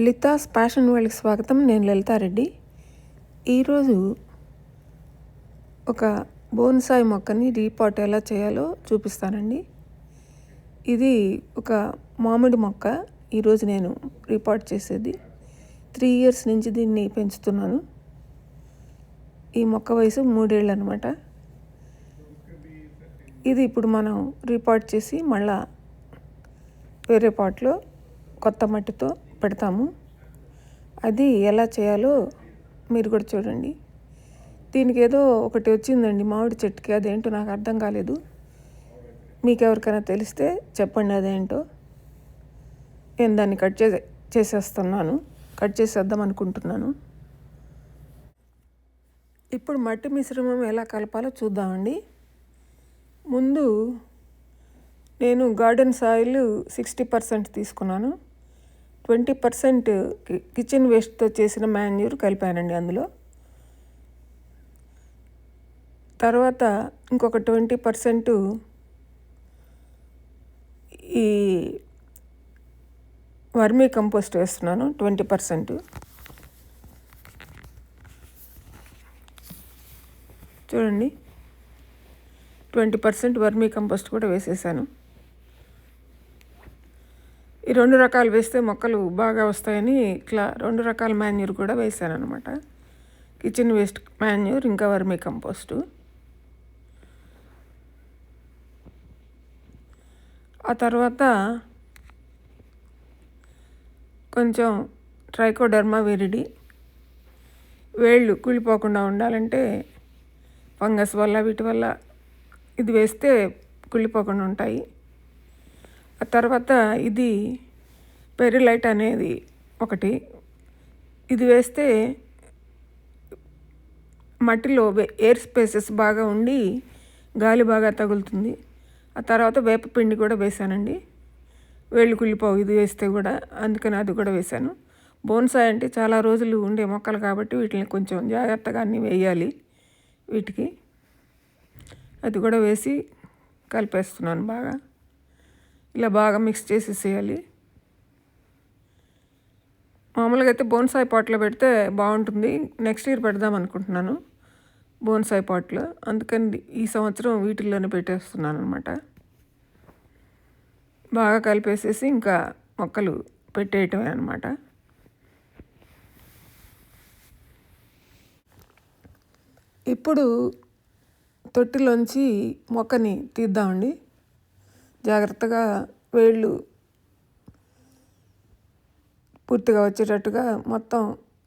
లితాస్ passion వరల్డ్కి స్వాగతం. నేను లలితారెడ్డి. ఈరోజు ఒక బోన్సాయి మొక్కని రీపాట్ ఎలా చేయాలో చూపిస్తానండి. ఇది ఒక మామిడి మొక్క. ఈరోజు నేను రీపాట్ చేసేది. త్రీ ఇయర్స్ నుంచి దీన్ని పెంచుతున్నాను. ఈ మొక్క వయసు మూడేళ్ళు అనమాట ఇది ఇప్పుడు మనం రీపాట్ చేసి మళ్ళా వేరే పాట్లో కొత్త మట్టితో పెడతాము. అది ఎలా చేయాలో మీరు కూడా చూడండి. దీనికి ఏదో ఒకటి వచ్చిందండి మామిడి చెట్టుకి అదేంటో నాకు అర్థం కాలేదు. మీకు ఎవరికైనా తెలిస్తే చెప్పండి అదేంటో. నేను దాన్ని కట్ చేసే చేసేస్తున్నాను. కట్ చేసేద్దాం అనుకుంటున్నాను. ఇప్పుడు మట్టి మిశ్రమం ఎలా కలపాలో చూద్దామండి. ముందు నేను గార్డెన్ సాయిల్ సిక్స్టీ పర్సెంట్ తీసుకున్నాను. ట్వంటీ పర్సెంట్ కిచెన్ వేస్ట్తో చేసిన మాన్యూర్ కలిపానండి అందులో. తర్వాత ఇంకొక ట్వంటీ పర్సెంట్ ఈ వర్మీ కంపోస్ట్ వేస్తున్నాను ట్వంటీ పర్సెంట్. చూడండి ట్వంటీ పర్సెంట్ వర్మీ కంపోస్ట్ కూడా వేసేసాను. ఈ రెండు రకాలు వేస్తే మొక్కలు బాగా వస్తాయని ఇట్లా రెండు రకాల మాన్యూర్ కూడా వేసాను అనమాట కిచెన్ వేస్ట్ మాన్యూర్ ఇంకా వర్మీ కంపోస్టు. ఆ తర్వాత కొంచెం ట్రైకోడర్మా విరిడి. వేళ్ళు కుళ్ళిపోకుండా ఉండాలంటే ఫంగస్ వల్ల వీటి వల్ల ఇది వేస్తే కుళ్ళిపోకుండా ఉంటాయి. ఆ తర్వాత ఇది పెరిలైట్ అనేది ఒకటి. ఇది వేస్తే మట్టిలో ఎయిర్ స్పేసెస్ బాగా ఉండి గాలి బాగా తగులుతుంది. ఆ తర్వాత వేపపిండి కూడా వేసానండి. వేళ్ళు కుళ్ళిపోవు ఇది వేస్తే కూడా. అందుకని అది కూడా వేశాను బోన్సాయ్ అంటే చాలా రోజులు ఉండే మొక్కలు కాబట్టి వీటిని కొంచెం జాగ్రత్తగా అన్నీ వేయాలి వీటికి. అది కూడా వేసి కలిపేస్తున్నాను బాగా. ఇలా బాగా మిక్స్ చేసేసేయాలి. మామూలుగా అయితే బోన్సాయి పాట్లో పెడితే బాగుంటుంది. నెక్స్ట్ ఇయర్ పెడదాం అనుకుంటున్నాను బోన్సాయి పాట్లో. అందుకని ఈ సంవత్సరం వీటిల్లోనే పెట్టేస్తున్నాను అనమాట బాగా కలిపేసేసి ఇంకా మొక్కలు పెట్టేయటమే అనమాట ఇప్పుడు తొట్టిలోంచి మొక్కని తీద్దామండి. జాగ్రత్తగా వేళ్ళు పూర్తిగా వచ్చేటట్టుగా మొత్తం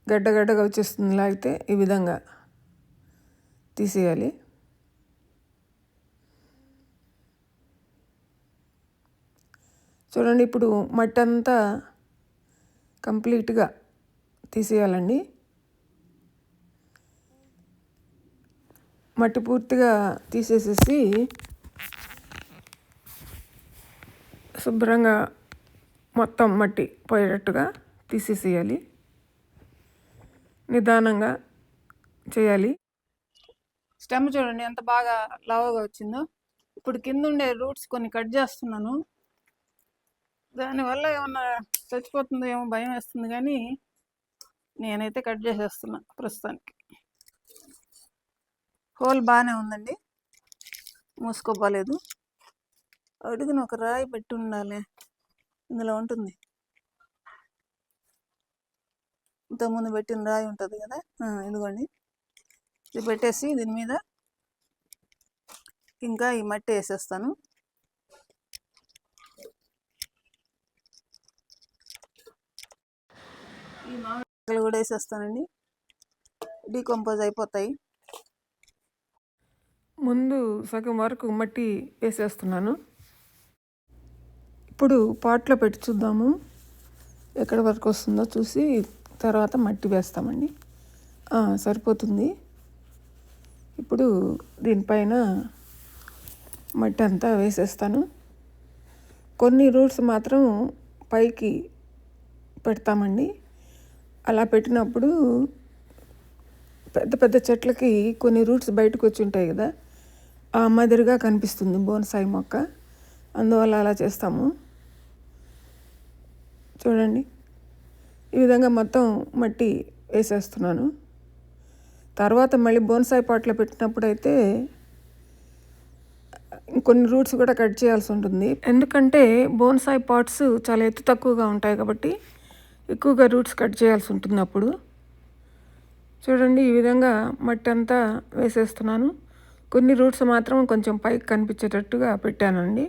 గడ్డగడ్డగా వచ్చేస్తుంది లాగితే ఈ విధంగా తీసేయాలి. చూడండి ఇప్పుడు మట్టి అంతా కంప్లీట్గా తీసేయాలండి. మట్టి పూర్తిగా తీసేసేసి శుభ్రంగా మొత్తం మట్టి పోయేటట్టుగా తీసేసేయాలి. నిదానంగా చేయాలి. స్టెమ్ చూడండి ఎంత బాగా లావుగా వచ్చిందో. ఇప్పుడు కింద ఉండే రూట్స్ కొన్ని కట్ చేస్తున్నాను. దానివల్ల ఏమన్నా చచ్చిపోతుందో ఏమో భయం వేస్తుంది కానీ నేనైతే కట్ చేసేస్తున్నా ప్రస్తుతానికి. హోల్ బాగానే ఉందండి. మూసుకోపోలేదు. అడుగున ఒక రాయి పెట్టి ఉండాలి. ఇందులో ఉంటుంది. ఇంతకుముందు పెట్టిన రాయి ఉంటుంది కదా? ఇదిగోండి. ఇది పెట్టేసి దీని మీద ఇంకా ఈ మట్టి వేసేస్తాను. ఈ మామిడి కూడా వేసేస్తానండి. డీకంపోజ్ అయిపోతాయి. ముందు సగం వరకు మట్టి వేసేస్తున్నాను. ఇప్పుడు పాట్లో పెట్టి చూద్దాము. ఎక్కడి వరకు వస్తుందో చూసి తర్వాత మట్టి వేస్తామండి. సరిపోతుంది. ఇప్పుడు దీనిపైన మట్టి అంతా వేసేస్తాను. కొన్ని రూట్స్ మాత్రం పైకి పెడతామండి. అలా పెట్టినప్పుడు పెద్ద పెద్ద చెట్లకి కొన్ని రూట్స్ బయటకు వచ్చి ఉంటాయి కదా ఆ మాదిరిగా కనిపిస్తుంది బోన్సాయి మొక్క. అందువల్ల అలా చేస్తాము. చూడండి. ఈ విధంగా మొత్తం మట్టి వేసేస్తున్నాను. తర్వాత మళ్ళీ బోన్సాయి పాట్లో పెట్టినప్పుడు అయితే కొన్ని రూట్స్ కూడా కట్ చేయాల్సి ఉంటుంది. ఎందుకంటే బోన్సాయి పాట్స్ చాలా ఎత్తు తక్కువగా ఉంటాయి కాబట్టి ఎక్కువగా రూట్స్ కట్ చేయాల్సి ఉంటుంది అప్పుడు. చూడండి ఈ విధంగా మట్టి అంతా వేసేస్తున్నాను. కొన్ని రూట్స్ మాత్రం కొంచెం పైకి కనిపించేటట్టుగా పెట్టానండి.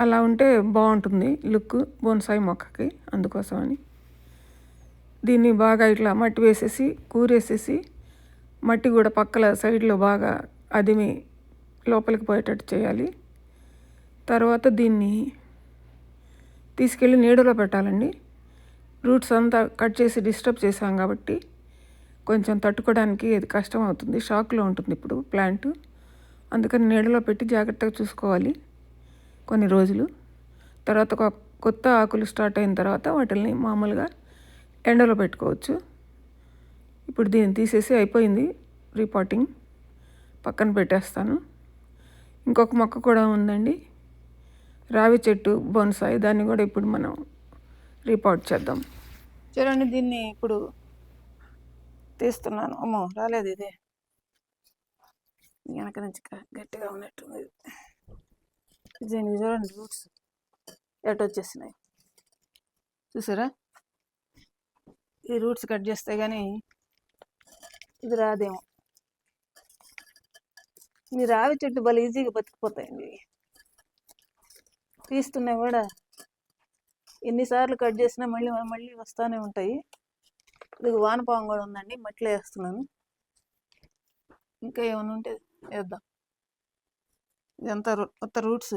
అలా ఉంటే బాగుంటుంది లుక్ బోన్సాయి మొక్కకి అందుకోసమని. దీన్ని బాగా ఇట్లా మట్టి వేసేసి కూరేసేసి మట్టి కూడా పక్కల సైడ్లో బాగా అదిమి లోపలికి పోయేటట్టు చేయాలి. తర్వాత దీన్ని తీసుకెళ్ళి నీడలో పెట్టాలండి. రూట్స్ అంతా కట్ చేసి డిస్టర్బ్ చేసాం కాబట్టి కొంచెం తట్టుకోవడానికి ఇది కష్టం అవుతుంది. షాక్లో ఉంటుంది ఇప్పుడు ప్లాంట్. అందుకని నీడలో పెట్టి జాగ్రత్తగా చూసుకోవాలి. కొన్ని రోజులు. తర్వాత కొత్త ఆకులు స్టార్ట్ అయిన తర్వాత వాటిని మామూలుగా ఎండలో పెట్టుకోవచ్చు. ఇప్పుడు దీన్ని తీసేసి అయిపోయింది రిపోర్టింగ్ పక్కన పెట్టేస్తాను. ఇంకొక మొక్క కూడా ఉందండి. రావి చెట్టు బోన్సాయి దాన్ని కూడా ఇప్పుడు మనం రిపోర్ట్ చేద్దాం. చూడండి దీన్ని ఇప్పుడు తీస్తున్నాను. అమ్మో రాలేదు ఇదే. వెనక నుంచి గట్టిగా ఉన్నట్టుంది. దీనికి చూడండి రూట్స్. ఎటు వచ్చేసినాయి? చూసారా? ఈ రూట్స్ కట్ చేస్తే కానీ ఇది రాదేమో. మీ రావి చెట్టు భలే ఈజీగా బతికిపోతాయండి. తీస్తున్నా కూడా. ఎన్నిసార్లు కట్ చేసినా మళ్ళీ మళ్ళీ వస్తూనే ఉంటాయి. ఇది వానపాము కూడా ఉందండి మట్టిలో వేస్తున్నాను. ఇంకా ఏమైనా ఉంటే వేద్దాం. ఇదంతా కొత్త రూట్స్.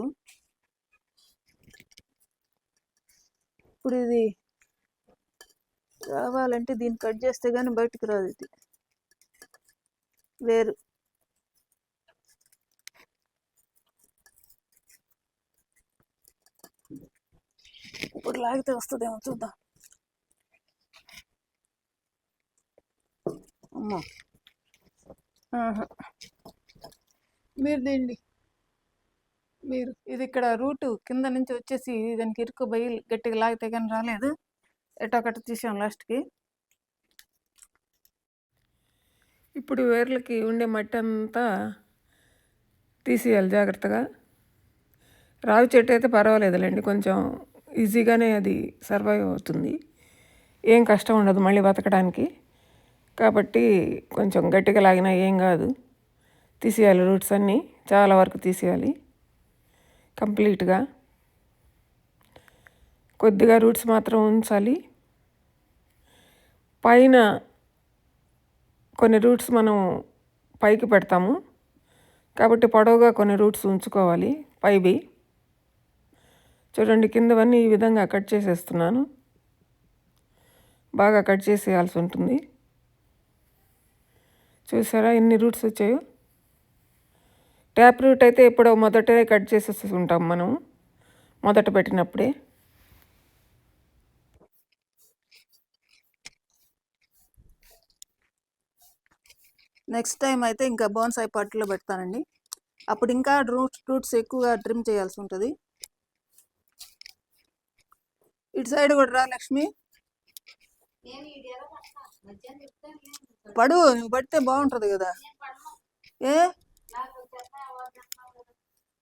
ఇప్పుడు ఇది రావాలంటే దీన్ని కట్ చేస్తే కానీ బయటకు రాదు ఇది. వేరు. ఇప్పుడు లాగితే వస్తుందేమో చూద్దాం. అమ్మో. ఆహా. మీరు దిండి మీరు ఇది ఇక్కడ రూటు కింద నుంచి వచ్చేసి దానికి ఇరుక్కుపోయి గట్టిగా లాగితే కానీ రాలేదు. ఎటో ఒకటి తీసాం లాస్ట్కి ఇప్పుడు వేర్లకి ఉండే మట్టి అంతా తీసేయాలి జాగ్రత్తగా. రావి చెట్టు అయితే పర్వాలేదులేండి కొంచెం ఈజీగానే అది సర్వైవ్ అవుతుంది. ఏం కష్టం ఉండదు మళ్ళీ బతకడానికి. కాబట్టి కొంచెం గట్టిగా లాగినా ఏం కాదు. తీసేయాలి రూట్స్ అన్నీ చాలా వరకు తీసేయాలి. కంప్లీట్గా. కొద్దిగా రూట్స్ మాత్రం ఉంచాలి. పైన కొన్ని రూట్స్ మనం పైకి పెడతాము. కాబట్టి పొడవుగా కొన్ని రూట్స్ ఉంచుకోవాలి పైవి. చూడండి కిందవన్నీ ఈ విధంగా కట్ చేసేస్తున్నాను. బాగా కట్ చేసేయాల్సి ఉంటుంది. చూసారా ఎన్ని రూట్స్ వచ్చాయో? ట్యాప్ రూట్ అయితే ఎప్పుడో మొదటే కట్ చేసేసి ఉంటాం మనం. మొదట పెట్టినప్పుడే. నెక్స్ట్ టైం అయితే ఇంకా బోన్సాయి పట్టులో పెడతానండి. అప్పుడు ఇంకా రూట్స్ రూట్స్ ఎక్కువగా ట్రిమ్ చేయాల్సి ఉంటుంది. ఇటు సైడ్ కూడా రా లక్ష్మి. పడు నువ్వు పడితే బాగుంటుంది కదా. ఏ?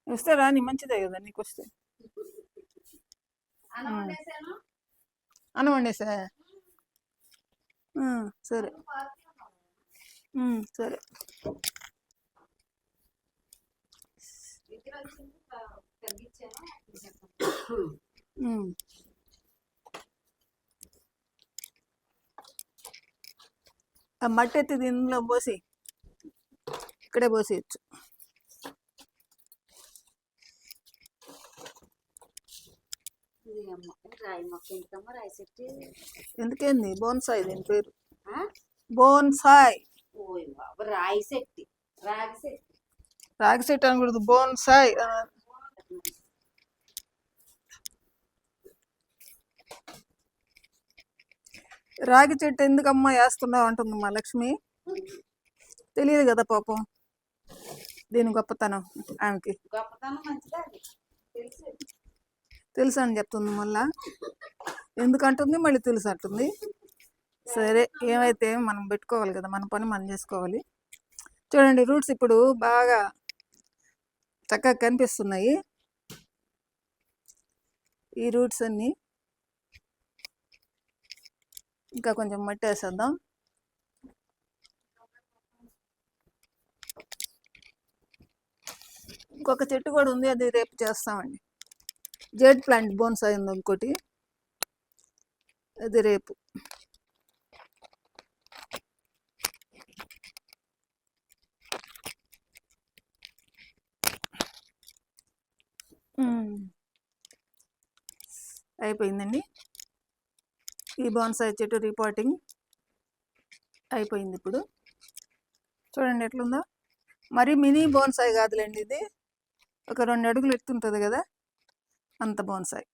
వస్తే రాని మంచిదే కదా నీకు వస్తే. అన్నం వండేసా? సరే. సరే. ఆ మట్టి ఎత్తి దీనిలో పోసి ఇక్కడే పోసేయచ్చు ఇది అమ్మ రాయి మొక్క ఎందుకమ్మ రాయి చెట్టు ఎందుకేంది? బోన్సాయి దీని పేరు? బోన్సాయ్. ఓయ్ బాబు రాయి చెట్టు రాగి చెట్టు రాగి చెట్టు అనకూడదు బోన్సాయ్. రాగి చెట్టు ఎందుకమ్మా వేస్తున్నావు అంటుంది మా లక్ష్మి. తెలియదు కదా పాపం. దీని గొప్పతనం ఆమెకి? గొప్పతనం మంచిదా తెలుసు. తెలుసు అని చెప్తుంది మళ్ళా. ఎందుకంటుంది? మళ్ళీ తెలుసు అంటుంది. సరే ఏమైతే మనం పెట్టుకోవాలి కదా మన పని మనం చేసుకోవాలి. చూడండి రూట్స్ ఇప్పుడు బాగా చక్కగా కనిపిస్తున్నాయి. ఈ రూట్స్ అన్నీ ఇంకా కొంచెం మట్టి వేసేద్దాం ఇంకొక చెట్టు కూడా ఉంది అది రేపు చేస్తామండి. జేడ్ ప్లాంట్ బోన్స్ అయింది ఇంకోటి అది రేపు. అయిపోయిందండి. ఈ బాన్సాయి చెట్టు రిపోర్టింగ్ అయిపోయింది ఇప్పుడు. చూడండి ఎట్లుందో. మరి మినీ బోన్సాయి కాదులేండి ఇది. ఒక రెండు అడుగులు ఎత్తుంటుంది కదా. అంత బోన్సాయి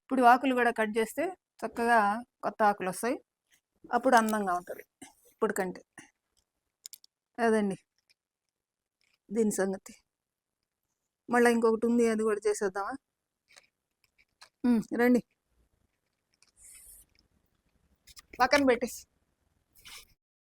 ఇప్పుడు ఆకులు కూడా కట్ చేస్తే చక్కగా కొత్త ఆకులు వస్తాయి. అప్పుడు అందంగా ఉంటుంది. ఇప్పుడు కంటే. అదండి. దీని సంగతి. మళ్ళీ ఇంకొకటి ఉంది అది కూడా చేసేద్దామా? రండి. పక్కన పెట్టేసి.